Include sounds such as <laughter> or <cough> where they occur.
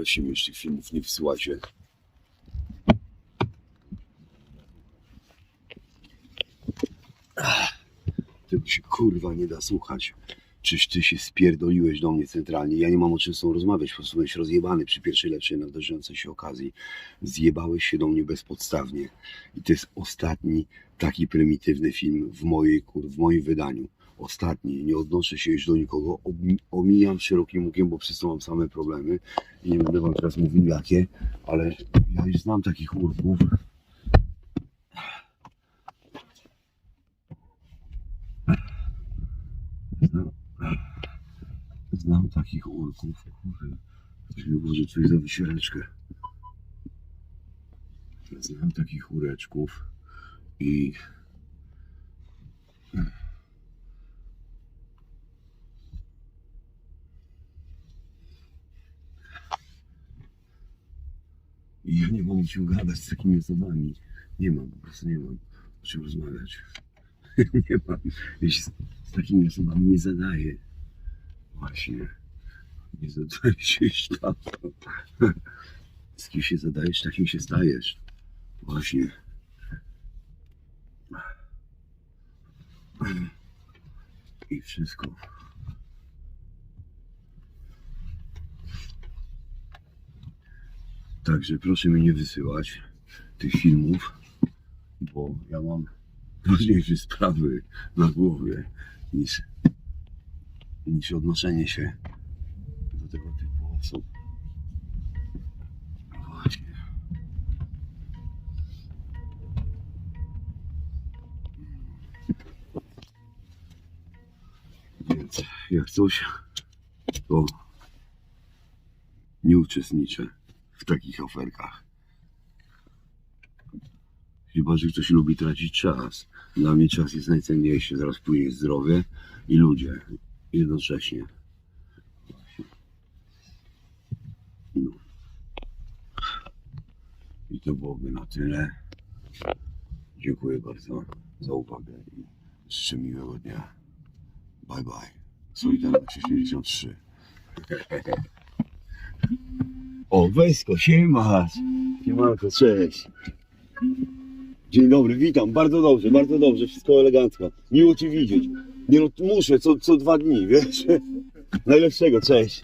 Weźcie mi już tych filmów, nie wysyłajcie. Tego się kurwa nie da słuchać. Czyż ty się spierdoliłeś do mnie centralnie? Ja nie mam o czym z tobą rozmawiać, po prostu byłeś rozjebany przy pierwszej lepszej nadarzającej się okazji. Zjebałeś się do mnie bezpodstawnie. I to jest ostatni taki prymitywny film w mojej kur, w moim wydaniu. Ostatni. Nie odnoszę się już do nikogo. Omi- Omijam szerokim łukiem, bo to mam same problemy. I nie będę wam teraz mówił jakie, ale ja już znam takich urków. Znam, takich urków, kurde. Ktoś coś za wysiereczkę. Znam takich ureczków i I ja nie mogę się gadać z takimi osobami. Nie mam, po prostu nie mam o czym rozmawiać. <laughs> nie mam. Ja się z, z takimi osobami nie zadaję. Właśnie. Nie zadaję się <laughs> tam. Z kim się zadajesz, takim się stajesz. Właśnie. I wszystko. Także proszę mi nie wysyłać tych filmów, bo ja mam ważniejsze sprawy na głowie niż, niż odnoszenie się do tego typu osób. Więc jak coś, to nie uczestniczę w takich oferkach. Chyba, że ktoś lubi tracić czas. Dla mnie czas jest najcenniejszy, zaraz później zdrowie i ludzie jednocześnie. No. I to byłoby na tyle. Dziękuję bardzo za uwagę i życzę miłego dnia. Bye bye. Solidarność 83. <laughs> O, Wesko, siemasz. Siemanko, cześć. Dzień dobry, witam. Bardzo dobrze, bardzo dobrze. Wszystko elegancko. Miło Cię widzieć. Nie no, muszę co, co dwa dni, wiesz? Najlepszego, cześć.